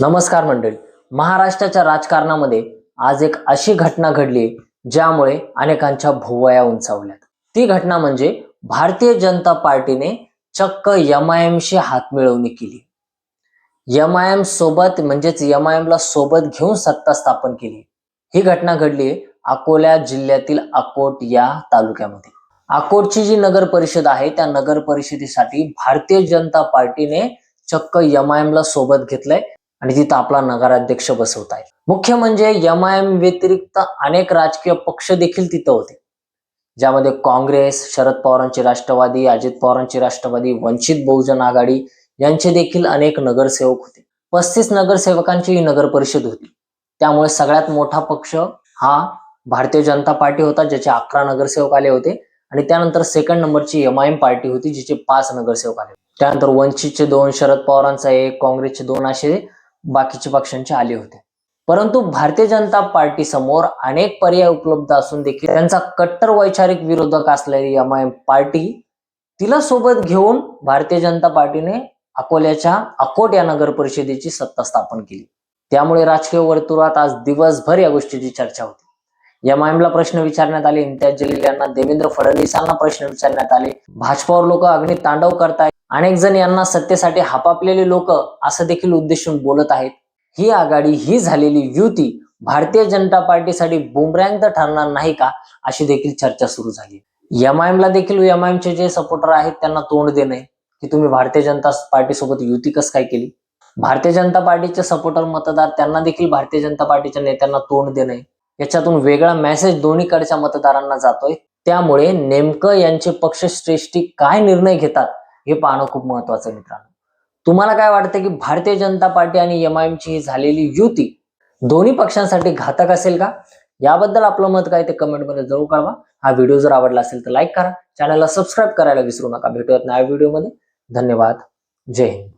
नमस्कार मंडळी. महाराष्ट्राच्या राजकारणामध्ये आज एक अशी घटना घडली ज्यामुळे अनेकांच्या भुवया उंचावल्यात. ती घटना म्हणजे भारतीय जनता पार्टीने चक्क एम आय एमशी हातमिळवणी केली. एम आय एम सोबत म्हणजेच एम आय ला सोबत घेऊन सत्ता स्थापन केली. ही घटना घडली अकोला जिल्ह्यातील अकोट या तालुक्यामध्ये. अकोटची जी नगर परिषद आहे त्या नगर परिषदेसाठी भारतीय जनता पार्टीने चक्क एम आय ला सोबत घेतलंय. आणि तिथं आपला नगराध्यक्ष बसवत आहे मुख्य म्हणजे एम आय एम व्यतिरिक्त अनेक राजकीय पक्ष देखील तिथं होते. ज्यामध्ये काँग्रेस शरद पवारांची राष्ट्रवादी अजित पवारांची राष्ट्रवादी वंचित बहुजन आघाडी यांचे देखील अनेक नगरसेवक होते. पस्तीस नगरसेवकांची ही नगर परिषद होती. त्यामुळे सगळ्यात मोठा पक्ष हा भारतीय जनता पार्टी होता ज्याचे अकरा नगरसेवक आले होते. आणि त्यानंतर सेकंड नंबरची एम आय एम पार्टी होती जिचे पाच नगरसेवक आले त्यानंतर वंचितचे दोन शरद पवारांचा एक काँग्रेसचे दोन असे बाकीचे पक्षांचे आले होते. परंतु भारतीय जनता पार्टी समोर अनेक पर्याय उपलब्ध असून देखील त्यांचा कट्टर वैचारिक विरोधक असलेली एम आय एम पार्टी तिला सोबत घेऊन भारतीय जनता पार्टीने अकोल्याच्या अकोट या नगर परिषदेची सत्ता स्थापन केली. त्यामुळे राजकीय वर्तुळात आज दिवसभर या गोष्टीची चर्चा होती. एम आय ला प्रश्न विचारण्यात आले. इम्तियाज जलील यांना देवेंद्र फडणवीसांना प्रश्न विचारण्यात आले. भाजपावर लोक अग्नी तांडव करतायत. अनेक जण यांना सत्तेसाठी हापापलेले लोक असं देखील उद्देशून बोलत आहेत. ही आघाडी ही झालेली युती भारतीय जनता पार्टीसाठी बुमरँग तर ठरणार नाही का अशी देखील चर्चा सुरू झाली. एमआयएमला ला देखील एमआयएमचे जे सपोर्टर आहेत त्यांना तोंड देणे की तुम्ही भारतीय जनता पार्टीसोबत युती कस काय केली? भारतीय जनता पार्टीचे सपोर्टर मतदार त्यांना देखील भारतीय जनता पार्टीच्या नेत्यांना तोंड देणे याच्यातून वेगळा मेसेज दोन्हीकडच्या मतदारांना जातोय. त्यामुळे नेमकं यांचे पक्षश्रेष्ठी काय निर्णय घेतात हे पाहणं खूप महत्वाचं आहे मित्रांनो. तुम्हाला काय वाटतं की भारतीय जनता पार्टी आणि एम आय एमची ही झालेली युती दोन्ही पक्षांसाठी घातक असेल का? याबद्दल आपलं मत काय ते कमेंटमध्ये जरूर कळवा. हा व्हिडिओ जर आवडला असेल तर लाईक करा. चॅनलला सबस्क्राईब करायला विसरू नका. भेटूयात नव्या व्हिडिओमध्ये धन्यवाद. जय हिंद.